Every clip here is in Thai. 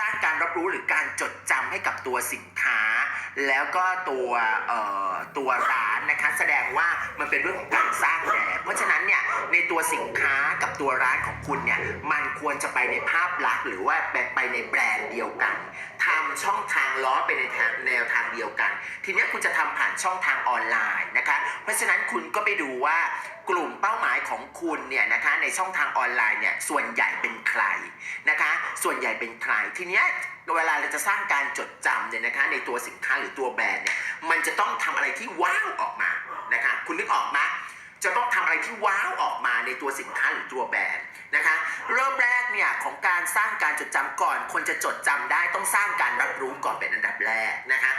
สร้างการรับรู้หรือการจดจำให้กับตัวสินค้า แล้วก็ตัวเอ่อตัวร้านนะคะ แสดงว่ามันเป็นเรื่องของการสร้างแบรนด์เพราะฉะนั้นเนี่ยในตัวสินค้ากับตัวร้านของคุณเนี่ยมันควรจะไปในภาพลักษณ์หรือว่าไปในแบรนด์เดียวกันทำช่องทางล้อไปในทางแนวทางเดียวกัน ทีเนี้ยคุณจะทำผ่านช่องทางออนไลน์นะคะ เพราะฉะนั้นคุณก็ไปดูว่ากลุ่มเป้าหมาย ของคุณเนี่ยนะคะในช่องทางออนไลน์เนี่ยส่วนใหญ่เป็นใครนะคะ ส่วนใหญ่เป็นใครทีเนี้ยเวลาเราจะสร้างการจดจำเนี่ยนะคะ ในตัวสินค้าหรือตัวแบรนด์เนี่ยมันจะต้องทำอะไรที่ว้าวออกมานะคะ คุณนึกออกไหมจะต้องทำอะไรที่ว้าวออกมาในตัวสินค้าหรือตัวแบรนด์นะคะ เริ่มแรกเนี่ยของการสร้างการจดจำก่อน คนจะจดจำได้ต้องสร้างการรับรู้ก่อนเป็นอันดับแรกนะคะ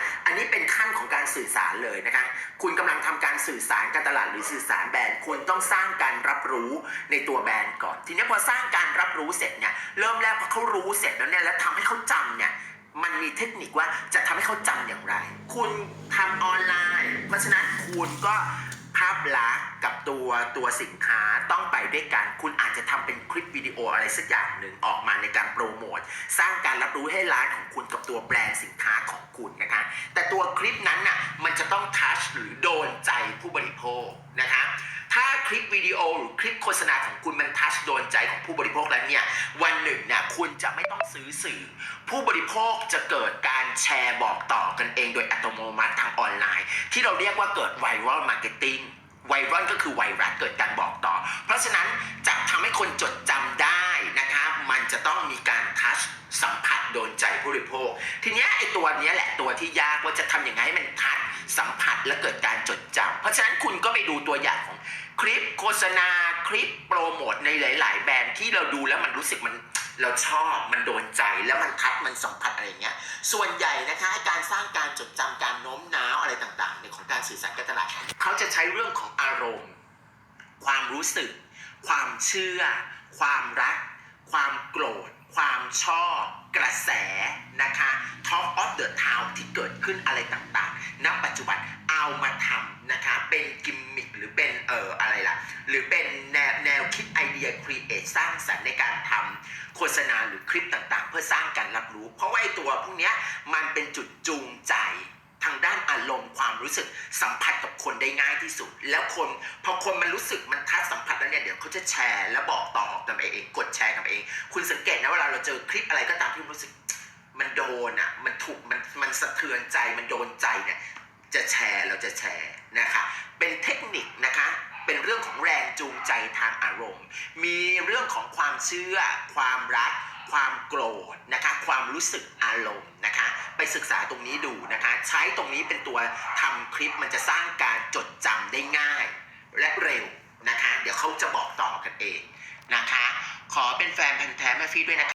ขั้นของการสื่อสารเลยนะคะ คุณกำลังทำการสื่อสารการตลาดหรือสื่อสารแบรนด์คุณต้องสร้างการรับรู้ในตัวแบรนด์ก่อน ทีนี้พอสร้างการรับรู้เสร็จเนี่ยเริ่มแรกพอเขารู้เสร็จแล้วเนี่ยแล้วทำให้เขาจำเนี่ยมันมีเทคนิคว่าจะทำให้เขาจำอย่างไร คุณทำออนไลน์ เพราะฉะนั้นคุณก็าพลักษณ์กับตัวตัวสินค้าต้องไปด้วยกัน คุณอาจจะทำเป็นคลิปวิดีโออะไรสักอย่างหนึ่งออกมาในการโปรโมทสร้างการรับรู้ให้ร้านของคุณกับตัวแบรนด์สินค้าของคุณนะคะ แต่ตัวคลิปนั้นน่ะมันจะต้องทัชหรือโดนใจผู้บริโภคนะคะถ้าคลิปวิดีโอหรือคลิปโฆษณาของคุณมันทัชโดนใจของผู้บริโภคแล้วเนี่ยวันหนึ่งเนี่ยคุณจะไม่ต้องซื้อสื่อ ผู้บริโภคจะเกิดการแชร์บอกต่อกันเองโดยอัตโนมัติทางออนไลน์ ที่เราเรียกว่าเกิดไวรัลมาร์เก็ตติ้ง ไวรัลก็คือไวรัสเกิดการบอกต่อ เพราะฉะนั้นจะทำให้คนจดจำได้นะคะ มันจะต้องมีการทัชสัมผัสโดนใจผู้บริโภค ทีนี้ไอ้ตัวนี้แหละตัวที่ยากว่าจะทำยังไงให้มันทัชสัมผัสและเกิดการจดจำเพราะฉะนั้นคุณก็ไปดูตัวอย่างของคลิปโฆษณาคลิปโปรโมทในหลาย ๆ แบรนด์ที่เราดูแล้วมันรู้สึกมัน เราชอบมันโดนใจแล้วมันทัดมันสัมผัสอะไรเงี้ย ส่วนใหญ่นะคะการสร้างการจดจำการโน้มน้าวอะไรต่างๆในของการสื่อสารการตลาดเขาจะใช้เรื่องของอารมณ์ ความรู้สึก ความเชื่อ ความรัก ความโกรธ ความชอบ กระแสนะคะ Top of the Town ที่เกิดขึ้นอะไรต่างๆ ณ ปัจจุบันเอามาทำนะคะ เป็นกิมมิคหรือเป็นเอ่ออะไรล่ะ หรือเป็นแนวแนวคิด ยครีเอทสร้างสรรค์ในการทำโฆษณาหรือคลิปต่างๆ เพื่อสร้างการรับรู้ เพราะว่าไอ้ตัวพวกนี้มันเป็นจุดจูงใจทางด้านอารมณ์ความรู้สึกสัมผัสกับคนได้ง่ายที่สุด แล้วคนพอคนมันรู้สึกมันทัดสัมผัสแล้วเนี่ยเดี๋ยวเขาจะแชร์แล้วบอกต่อกันไปเองกดแชร์กันไปเอง คุณสังเกตนะเวลาเราเจอคลิปอะไรก็ตามที่รู้สึก มันโดนอะมันถูกมันมันสะเทือนใจมันโดนใจเนี่ยจะแชร์เราจะแชร์นะคะเป็นเทคนิคนะคะ เป็นเรื่องของแรงจูงใจทางอารมณ์ มีเรื่องของความเชื่อ ความรัก ความโกรธนะคะ ความรู้สึกอารมณ์นะคะ ไปศึกษาตรงนี้ดูนะคะ ใช้ตรงนี้เป็นตัวทำคลิปมันจะสร้างการจดจำได้ง่าย และเร็วนะคะ เดี๋ยวเขาจะบอกต่อกันเองนะคะ ขอเป็นแฟนพันธ์แท้แม่ฟี่ด้วยนะคะ